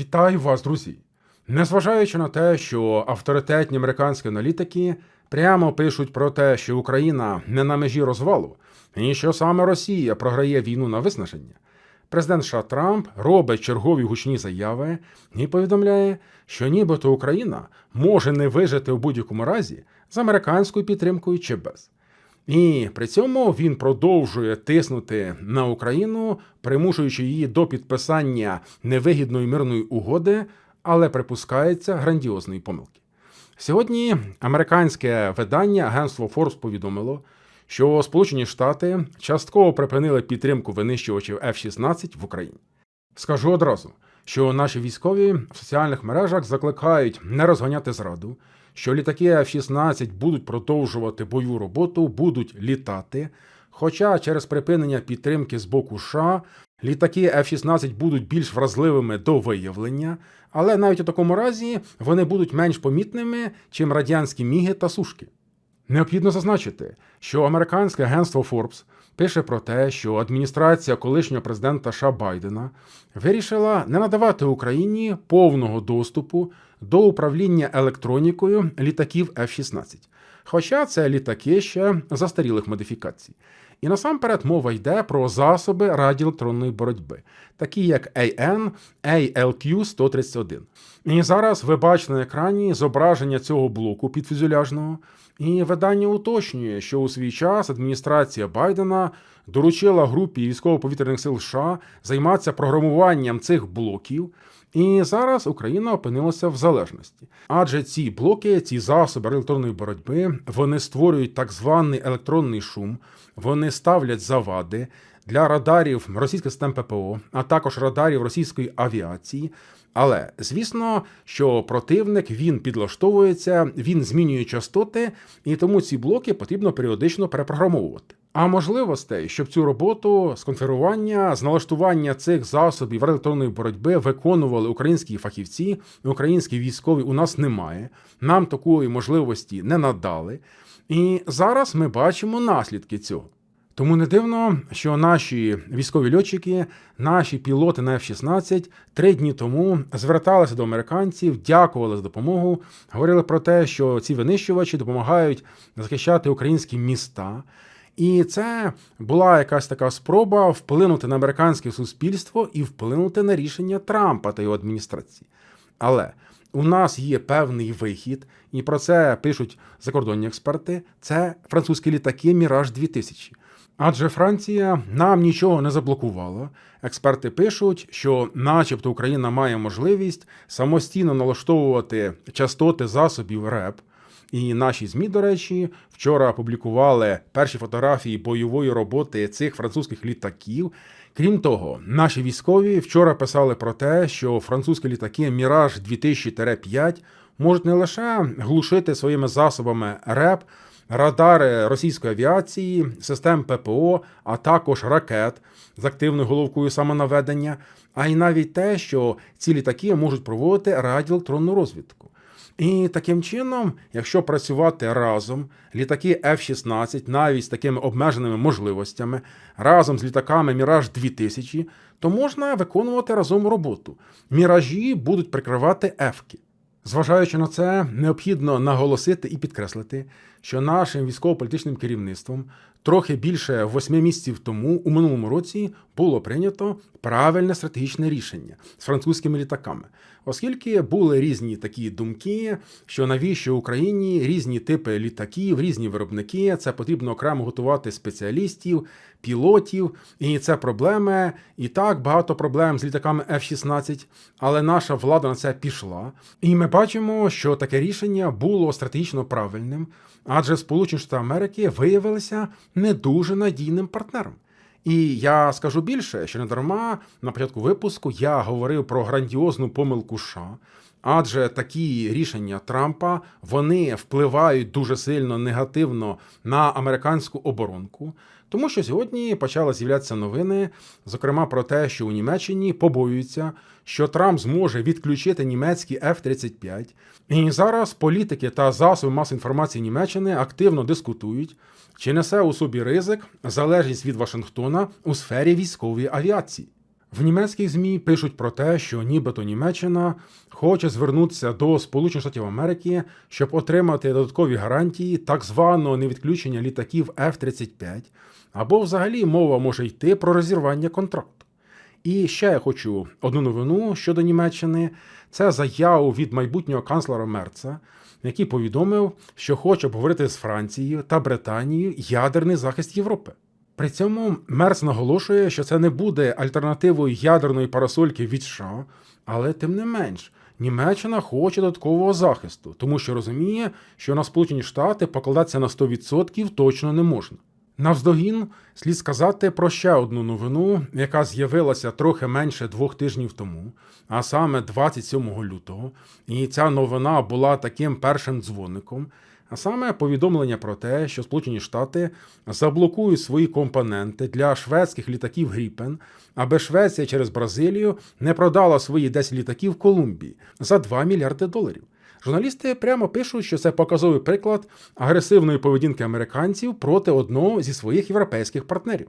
Вітаю вас, друзі! Незважаючи на те, що авторитетні американські аналітики прямо пишуть про те, що Україна не на межі розвалу, і що саме Росія програє війну на виснаження, президент США Трамп робить чергові гучні заяви і повідомляє, що нібито Україна може не вижити у будь-якому разі з американською підтримкою чи без. І при цьому він продовжує тиснути на Україну, примушуючи її до підписання невигідної мирної угоди, але припускається грандіозної помилки. Сьогодні американське видання агентство Forbes повідомило, що Сполучені Штати частково припинили підтримку винищувачів F-16 в Україні. Скажу одразу, що наші військові в соціальних мережах закликають не розганяти зраду, що літаки F-16 будуть продовжувати бойову роботу, будуть літати. Хоча через припинення підтримки з боку США літаки F-16 будуть більш вразливими до виявлення, але навіть у такому разі вони будуть менш помітними, чим радянські міги та сушки. Необхідно зазначити, що американське агентство Forbes пише про те, що адміністрація колишнього президента США Байдена вирішила не надавати Україні повного доступу до управління електронікою літаків F-16. Хоча це літаки ще застарілих модифікацій. І насамперед мова йде про засоби радіоелектронної боротьби, такі як AN, ALQ-131. І зараз ви бачите на екрані зображення цього блоку підфюзеляжного, і видання уточнює, що у свій час адміністрація Байдена доручила групі військово-повітряних сил США займатися програмуванням цих блоків. І зараз Україна опинилася в залежності, адже ці блоки, ці засоби електронної боротьби, вони створюють так званий електронний шум, вони ставлять завади для радарів російських систем ППО, а також радарів російської авіації. Але звісно, що противник він підлаштовується, він змінює частоти, і тому ці блоки потрібно періодично перепрограмовувати. А можливостей, щоб цю роботу з конфігурування, з налаштування цих засобів електронної боротьби виконували українські фахівці, українські військові у нас немає. Нам такої можливості не надали. І зараз ми бачимо наслідки цього. Тому не дивно, що наші військові льотчики, наші пілоти на F-16 три дні тому зверталися до американців, дякували за допомогу, говорили про те, що ці винищувачі допомагають захищати українські міста. І це була якась така спроба вплинути на американське суспільство і вплинути на рішення Трампа та його адміністрації. Але у нас є певний вихід, і про це пишуть закордонні експерти. Це французькі літаки Міраж 2000 Адже Франція нам нічого не заблокувала. Експерти пишуть, що, начебто, Україна має можливість самостійно налаштовувати частоти засобів РЕП. І наші змі, до речі, вчора опублікували перші фотографії бойової роботи цих французьких літаків. Крім того, наші військові вчора писали про те, що французькі літаки Міраж 2000-5 можуть не лише глушити своїми засобами РЕП радари російської авіації, систем ППО, а також ракет з активною головкою самонаведення, а й навіть те, що ці літаки можуть проводити радіоелектронну розвідку. І таким чином, якщо працювати разом, літаки F-16, навіть з такими обмеженими можливостями, разом з літаками Міраж 2000, то можна виконувати разом роботу. Міражі будуть прикривати Ефки. Зважаючи на це, необхідно наголосити і підкреслити, що нашим військово-політичним керівництвом трохи більше восьми місяців тому у минулому році було прийнято правильне стратегічне рішення з французькими літаками, оскільки були різні такі думки, що навіщо Україні різні типи літаків, різні виробники, це потрібно окремо готувати спеціалістів, пілотів, і це проблеми. І так багато проблем з літаками F-16, але наша влада на це пішла. І ми бачимо, що таке рішення було стратегічно правильним, адже Сполучені Штати Америки виявилися не дуже надійним партнером. І я скажу більше, що не дарма на початку випуску я говорив про грандіозну помилку США, адже такі рішення Трампа вони впливають дуже сильно негативно на американську оборонку. Тому що сьогодні почали з'являтися новини, зокрема про те, що у Німеччині побоюються, що Трамп зможе відключити німецькі F-35. І зараз політики та засоби масової інформації Німеччини активно дискутують, чи несе у собі ризик залежність від Вашингтона у сфері військової авіації. В німецьких ЗМІ пишуть про те, що нібито Німеччина хоче звернутися до Сполучених Штатів Америки, щоб отримати додаткові гарантії так званого невідключення літаків F-35, або взагалі мова може йти про розірвання контракту. І ще я хочу одну новину щодо Німеччини. Це заяву від майбутнього канцлера Мерца, який повідомив, що хоче обговорити з Францією та Британією ядерний захист Європи. При цьому Мерц наголошує, що це не буде альтернативою ядерної парасольки від США, але тим не менш, Німеччина хоче додаткового захисту, тому що розуміє, що на Сполучені Штати покладатися на 100% точно не можна. Навздогін слід сказати про ще одну новину, яка з'явилася трохи менше двох тижнів тому, а саме 27 лютого. І ця новина була таким першим дзвоником. А саме повідомлення про те, що Сполучені Штати заблокують свої компоненти для шведських літаків Гріпен, аби Швеція через Бразилію не продала свої 10 літаків Колумбії за 2 мільярди доларів. Журналісти прямо пишуть, що це показовий приклад агресивної поведінки американців проти одного зі своїх європейських партнерів.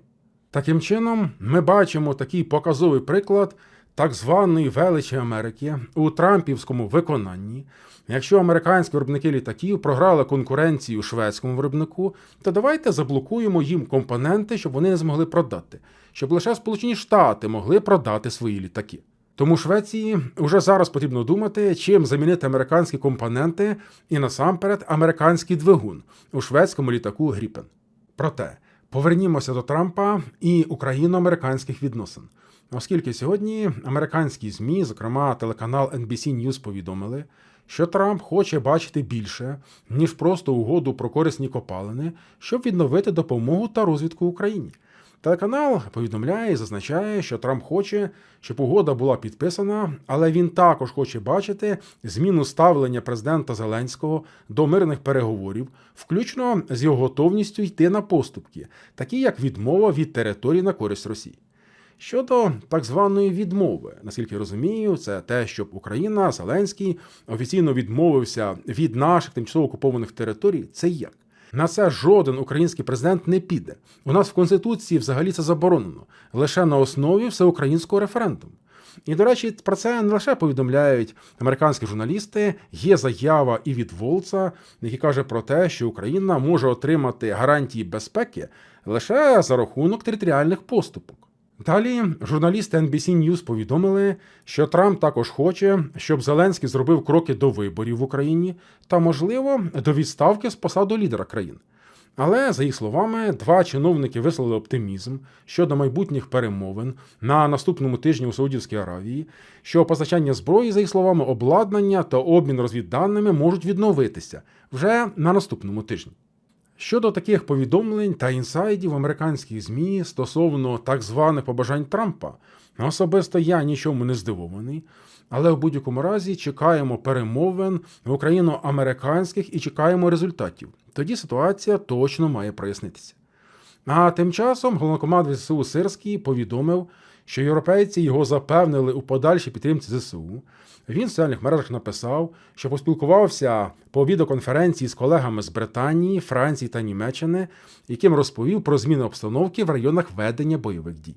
Таким чином, ми бачимо такий показовий приклад так званої величі Америки у Трампівському виконанні. Якщо американські виробники літаків програли конкуренцію шведському виробнику, то давайте заблокуємо їм компоненти, щоб вони не змогли продати, щоб лише Сполучені Штати могли продати свої літаки. Тому Швеції вже зараз потрібно думати, чим замінити американські компоненти і насамперед американський двигун у шведському літаку Гріпен. Проте повернімося до Трампа і україно-американських відносин. Оскільки сьогодні американські ЗМІ, зокрема телеканал NBC News, повідомили, що Трамп хоче бачити більше, ніж просто угоду про корисні копалини, щоб відновити допомогу та розвідку Україні. Телеканал повідомляє і зазначає, що Трамп хоче, щоб угода була підписана, але він також хоче бачити зміну ставлення президента Зеленського до мирних переговорів, включно з його готовністю йти на поступки, такі як відмова від території на користь Росії. Щодо так званої відмови, наскільки розумію, це те, щоб Україна, Зеленський офіційно відмовився від наших тимчасово окупованих територій. Це як? На це жоден український президент не піде. У нас в Конституції взагалі це заборонено лише на основі всеукраїнського референдуму. І, до речі, про це не лише повідомляють американські журналісти. Є заява і від Волца, який каже про те, що Україна може отримати гарантії безпеки лише за рахунок територіальних поступок. Далі журналісти NBC News повідомили, що Трамп також хоче, щоб Зеленський зробив кроки до виборів в Україні та, можливо, до відставки з посаду лідера країн. Але, за їх словами, два чиновники висловили оптимізм щодо майбутніх перемовин на наступному тижні у Саудівській Аравії, що постачання зброї, за їх словами, обладнання та обмін розвідданими можуть відновитися вже на наступному тижні. Щодо таких повідомлень та інсайдів американських ЗМІ стосовно так званих побажань Трампа, особисто я нічому не здивований, але в будь-якому разі чекаємо перемовин україно-американських і чекаємо результатів. Тоді ситуація точно має прояснитися. А тим часом головнокомандувач ЗСУ Сирський повідомив, що європейці його запевнили у подальшій підтримці ЗСУ. Він в соціальних мережах написав, що поспілкувався по відеоконференції з колегами з Британії, Франції та Німеччини, яким розповів про зміни обстановки в районах ведення бойових дій.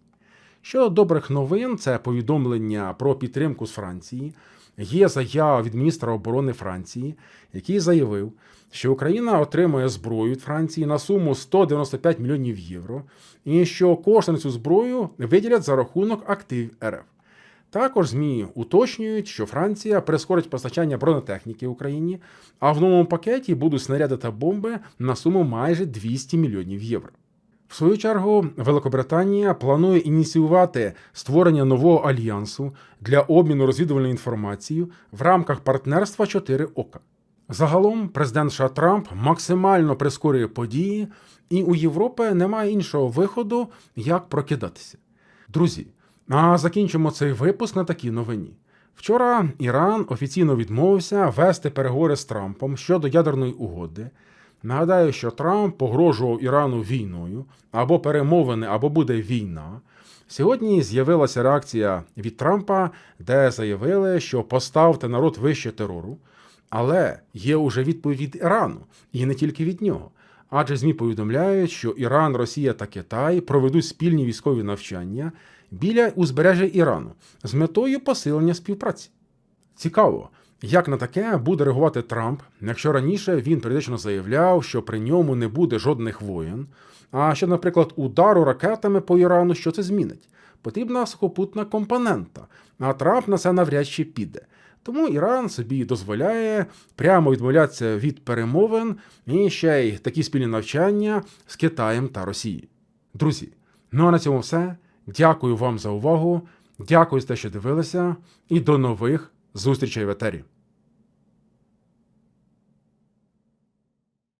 Щодо добрих новин, це повідомлення про підтримку з Франції. Є заява від міністра оборони Франції, який заявив, що Україна отримує зброю від Франції на суму 195 мільйонів євро, і що кошти на цю зброю виділять за рахунок активів РФ. Також ЗМІ уточнюють, що Франція прискорить постачання бронетехніки Україні, а в новому пакеті будуть снаряди та бомби на суму майже 200 мільйонів євро. В свою чергу, Великобританія планує ініціювати створення нового альянсу для обміну розвідувальною інформацією в рамках партнерства 4 ока. Загалом, президент США Трамп максимально прискорює події, і у Європи немає іншого виходу, як прокидатися. Друзі, а закінчимо цей випуск на такій новині. Вчора Іран офіційно відмовився вести переговори з Трампом щодо ядерної угоди. Нагадаю, що Трамп погрожував Ірану війною або перемовини, або буде війна. Сьогодні з'явилася реакція від Трампа, де заявили, що поставте народ вище терору. Але є уже відповідь від Ірану, і не тільки від нього. Адже ЗМІ повідомляють, що Іран, Росія та Китай проведуть спільні військові навчання, біля узбережжя Ірану з метою посилення співпраці. Цікаво, як на таке буде реагувати Трамп, якщо раніше він періодично заявляв, що при ньому не буде жодних воєн, а що, наприклад, удару ракетами по Ірану, що це змінить? Потрібна сухопутна компонента, а Трамп на це навряд чи піде. Тому Іран собі дозволяє прямо відмовлятися від перемовин і ще й такі спільні навчання з Китаєм та Росією. Друзі, ну а на цьому все. Дякую вам за увагу. Дякую за те, що дивилися, і до нових зустрічей в етері.